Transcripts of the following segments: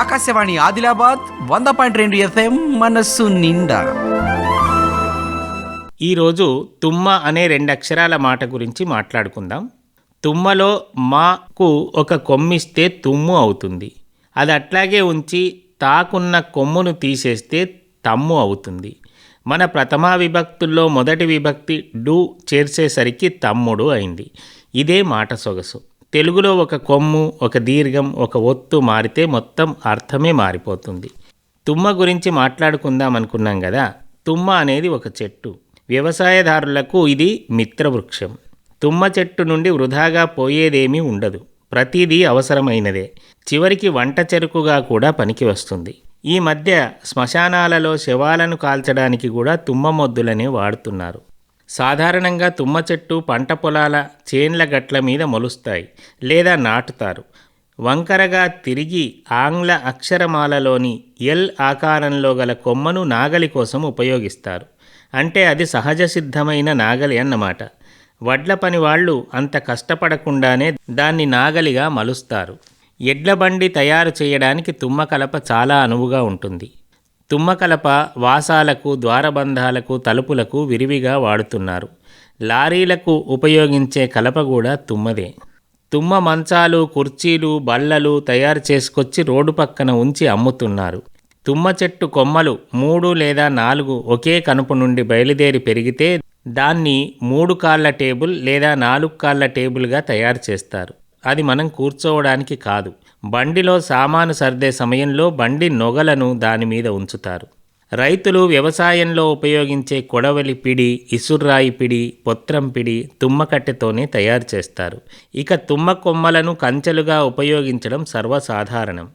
ఆకాశవాణి ఆదిలాబాద్ వంద పాయింట్ రెండు ఎఫ్ఎం మనస్సు నిండా. ఈరోజు తుమ్మ అనే రెండు అక్షరాల మాట గురించి మాట్లాడుకుందాం. తుమ్మలో మాకు ఒక కొమ్మిస్తే తుమ్ము అవుతుంది. అది అట్లాగే ఉంచి తాకున్న కొమ్మును తీసేస్తే తమ్ము అవుతుంది. మన ప్రథమా విభక్తుల్లో మొదటి విభక్తి డు చేర్చేసరికి తమ్ముడు అయింది. ఇదే మాట సొగసు. తెలుగులో ఒక కొమ్ము ఒక దీర్ఘం ఒక ఒత్తు మారితే మొత్తం అర్థమే మారిపోతుంది. తుమ్మ గురించి మాట్లాడుకుందాం అనుకున్నాం కదా తుమ్మ అనేది ఒక చెట్టు. వ్యవసాయదారులకు ఇది మిత్రవృక్షం. తుమ్మ చెట్టు నుండి వృధాగా పోయేదేమీ ఉండదు. ప్రతిదీ అవసరమైనదే. చివరికి వంట చెరుకుగా కూడా పనికి వస్తుంది. ఈ మధ్య శ్మశానాలలో శవాలను కాల్చడానికి కూడా తుమ్మ మొద్దులనే వాడుతున్నారు. సాధారణంగా తుమ్మ చెట్టు పంట పొలాల చేన్ల గట్ల మీద మొలుస్తాయి లేదా నాటుతారు. వంకరగా తిరిగి ఆంగ్ల అక్షరమాలలోని ఎల్ ఆకారంలో గల కొమ్మను నాగలి కోసం ఉపయోగిస్తారు. అంటే అది సహజ సిద్ధమైన నాగలి అన్నమాట. వడ్ల పని వాళ్ళు అంత కష్టపడకుండానే దాన్ని నాగలిగా మలుస్తారు. ఎడ్ల బండి తయారు చేయడానికి తుమ్మ కలప చాలా అనువుగా ఉంటుంది. తుమ్మ కలప వాసాలకు ద్వారబంధాలకు తలుపులకు విరివిగా వాడుతున్నారు. లారీలకు ఉపయోగించే కలప కూడా తుమ్మదే. తుమ్మ మంచాలు కుర్చీలు బల్లలు తయారు చేసుకొచ్చి రోడ్డు పక్కన ఉంచి అమ్ముతున్నారు. తుమ్మ చెట్టు కొమ్మలు మూడు లేదా నాలుగు ఒకే కనుపు నుండి బయలుదేరి పెరిగితే దాన్ని మూడు కాళ్ళ టేబుల్ లేదా నాలుగు కాళ్ళ టేబుల్గా తయారు చేస్తారు. అది మనం కూర్చోవడానికి కాదు. బండిలో సామాను సర్దే సమయంలో బండి నొగలను దాని మీద ఉంచుతారు. రైతులు వ్యవసాయంలో ఉపయోగించే కొడవలి పిడి ఇసుర్రాయి పిడి పొత్రం పిడి తుమ్మ కట్టెతోనే తయారు చేస్తారు. ఇక తుమ్మ కొమ్మలను కంచెలుగా ఉపయోగించడం సర్వసాధారణం.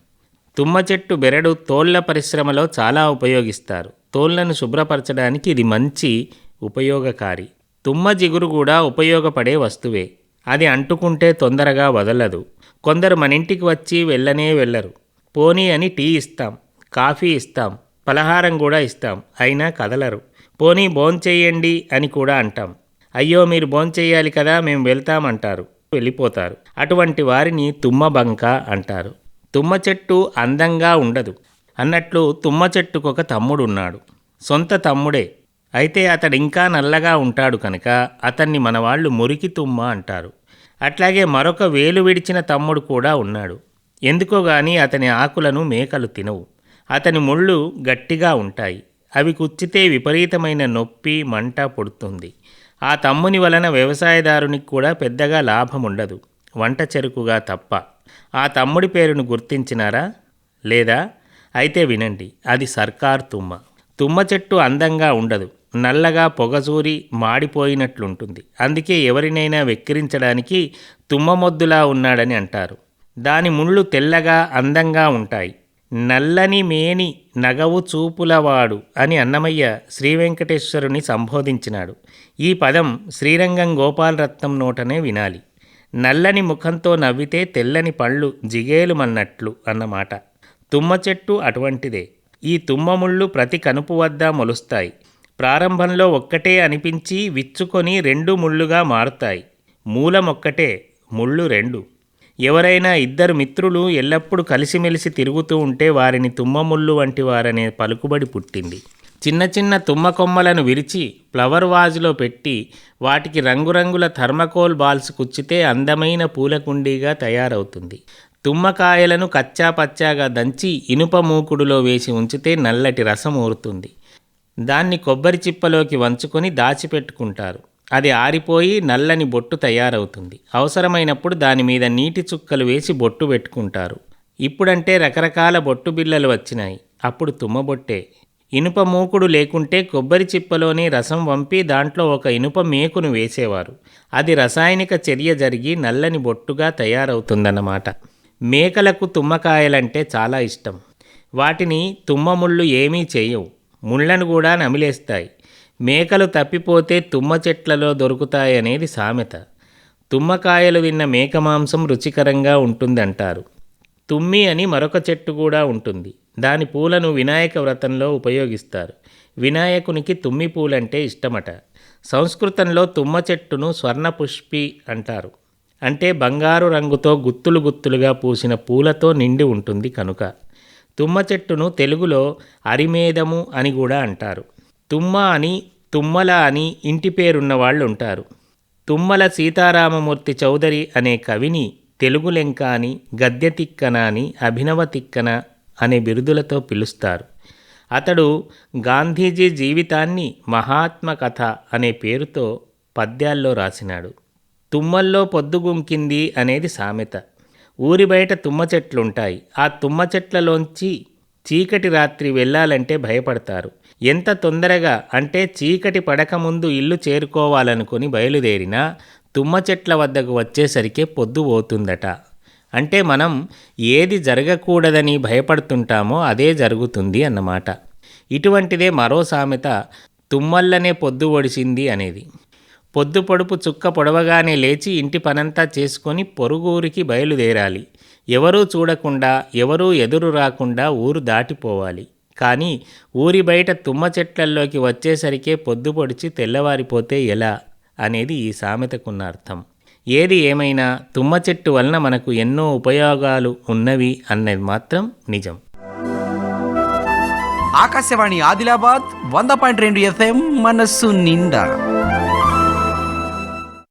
తుమ్మ చెట్టు బెరడు తోళ్ళ పరిశ్రమలో చాలా ఉపయోగిస్తారు. తోళ్ళను శుభ్రపరచడానికి ఇది మంచి ఉపయోగకారి. తుమ్మ జిగురు కూడా ఉపయోగపడే వస్తువే. అది అంటుకుంటే తొందరగా వదలదు. కొందరు మన ఇంటికి వచ్చి వెళ్ళనే వెళ్ళరు. పోనీ అని టీ ఇస్తాం కాఫీ ఇస్తాం పలహారం కూడా ఇస్తాం అయినా కదలరు. పోనీ భోంచేయండి అని కూడా అంటాం. అయ్యో మీరు భోంచేయాలి కదా మేము వెళ్తామంటారు వెళ్ళిపోతారు. అటువంటి వారిని తుమ్మ బంక అంటారు. తుమ్మ చెట్టు అందంగా ఉండదు. అన్నట్లు తుమ్మ చెట్టుకు ఒక తమ్ముడున్నాడు. సొంత తమ్ముడే. అయితే అతడు ఇంకా నల్లగా ఉంటాడు కనుక అతన్ని మనవాళ్ళు మురికి తుమ్మ అంటారు. అట్లాగే మరొక వేలు విడిచిన తమ్ముడు కూడా ఉన్నాడు. ఎందుకో గాని అతని ఆకులను మేకలు తినవు. అతని ముళ్ళు గట్టిగా ఉంటాయి. అవి కుచ్చితే విపరీతమైన నొప్పి మంట పుడుతుంది. ఆ తమ్ముని వలన వ్యవసాయదారునికి కూడా పెద్దగా లాభం ఉండదు. వంట చెరుకుగా తప్ప. ఆ తమ్ముడి పేరును గుర్తించినారా? లేదా? అయితే వినండి. అది సర్కార్ తుమ్మ. తుమ్మ చెట్టు అందంగా ఉండదు. నల్లగా పొగజూరి మాడిపోయినట్లుంటుంది. అందుకే ఎవరినైనా వెక్కిరించడానికి తుమ్మ మొద్దులా ఉన్నాడని అంటారు. దాని ముళ్ళు తెల్లగా అందంగా ఉంటాయి. నల్లని మేని నగవు చూపులవాడు అని అన్నమయ్య శ్రీవెంకటేశ్వరుని సంబోధించినాడు. ఈ పదం శ్రీరంగం గోపాలరత్నం నోటనే వినాలి. నల్లని ముఖంతో నవ్వితే తెల్లని పళ్ళు జిగేలుమన్నట్లు అన్నమాట. తుమ్మ చెట్టు అటువంటిదే. ఈ తుమ్మ ముళ్ళు ప్రతి కనుపు వద్ద మొలుస్తాయి. ప్రారంభంలో ఒక్కటే అనిపించి విచ్చుకొని రెండు ముళ్ళుగా మారుతాయి. మూలమొక్కటే ముళ్ళు రెండు. ఎవరైనా ఇద్దరు మిత్రులు ఎల్లప్పుడూ కలిసిమెలిసి తిరుగుతూ ఉంటే వారిని తుమ్మముళ్ళు వంటి వారనే పలుకుబడి పుట్టింది. చిన్న చిన్న తుమ్మ కొమ్మలను విరిచి ఫ్లవర్ వాజ్లో పెట్టి వాటికి రంగురంగుల థర్మకోల్ బాల్స్ కుచ్చితే అందమైన పూలకుండీగా తయారవుతుంది. తుమ్మకాయలను కచ్చా పచ్చాగా దంచి ఇనుప మూకుడులో వేసి ఉంచితే నల్లటి రసం ఊరుతుంది. దాన్ని కొబ్బరి చిప్పలోకి వంచుకొని దాచిపెట్టుకుంటారు. అది ఆరిపోయి నల్లని బొట్టు తయారవుతుంది. అవసరమైనప్పుడు దాని మీద నీటి చుక్కలు వేసి బొట్టు పెట్టుకుంటారు. ఇప్పుడంటే రకరకాల బొట్టు బిళ్ళలు వచ్చినాయి. అప్పుడు తుమ్మబొట్టే ఇనుప మూకుడు లేకుంటే కొబ్బరి చిప్పలోని రసం వంపి దాంట్లో ఒక ఇనుప మేకును వేసేవారు. అది రసాయనిక చర్య జరిగి నల్లని బొట్టుగా తయారవుతుందన్నమాట. మేకలకు తుమ్మకాయలంటే చాలా ఇష్టం. వాటిని తుమ్మముళ్ళు ఏమీ చేయవు. ముళ్ళను కూడా నమిలేస్తాయి. మేకలు తప్పిపోతే తుమ్మ చెట్లలో దొరుకుతాయనేది సామెత. తుమ్మకాయలు తిన్న మేక మాంసం రుచికరంగా ఉంటుందంటారు. తుమ్మి అని మరొక చెట్టు కూడా ఉంటుంది. దాని పూలను వినాయక వ్రతంలో ఉపయోగిస్తారు. వినాయకునికి తుమ్మి పూలంటే ఇష్టమట. సంస్కృతంలో తుమ్మ చెట్టును స్వర్ణపుష్పి అంటారు. అంటే బంగారు రంగుతో గుత్తులు గుత్తులుగా పూసిన పూలతో నిండి ఉంటుంది కనుక. తుమ్మ చెట్టును తెలుగులో అరిమేదము అని కూడా అంటారు. తుమ్మ అని తుమ్మల అని ఇంటి పేరున్న వాళ్ళు ఉంటారు తుమ్మల సీతారామమూర్తి చౌదరి అనే కవిని తెలుగు లెంక అని గద్య తిక్కన అని అభినవ తిక్కన అనే బిరుదులతో పిలుస్తారు. అతడు గాంధీజీ జీవితాన్ని మహాత్మ కథ అనే పేరుతో పద్యాల్లో రాసినాడు. తుమ్మల్లో పొద్దుగుంకింది అనేది సామెత. ఊరి బయట తుమ్మ చెట్లుంటాయి. ఆ తుమ్మ చెట్లలోంచి చీకటి రాత్రి వెళ్ళాలంటే భయపడతారు. ఎంత తొందరగా అంటే చీకటి పడకముందు ఇల్లు చేరుకోవాలనుకుని బయలుదేరినా తుమ్మ చెట్ల వద్దకు వచ్చేసరికే పొద్దు పోతుందట. అంటే మనం ఏది జరగకూడదని భయపడుతుంటామో అదే జరుగుతుంది అన్నమాట. ఇటువంటిదే మరో సామెత తుమ్మల్లనే పొద్దు ఒడిసింది అనేది. పొద్దు పొడుపు చుక్క పొడవగానే లేచి ఇంటి పనంతా చేసుకొని పొరుగురికి బయలుదేరాలి. ఎవరూ చూడకుండా ఎవరూ ఎదురు రాకుండా ఊరు దాటిపోవాలి. కానీ ఊరి బయట తుమ్మ చెట్లల్లోకి వచ్చేసరికే పొద్దు పొడిచి తెల్లవారిపోతే ఎలా? అనేది ఈ సామెతకున్న అర్థం ఏది ఏమైనా తుమ్మ చెట్టు వలన మనకు ఎన్నో ఉపయోగాలు ఉన్నవి అన్నది మాత్రం నిజం. ఆకాశవాణి ఆదిలాబాద్ వంద పాయింట్ రెండు ఎఫ్ఎం మనస్సు నిండా.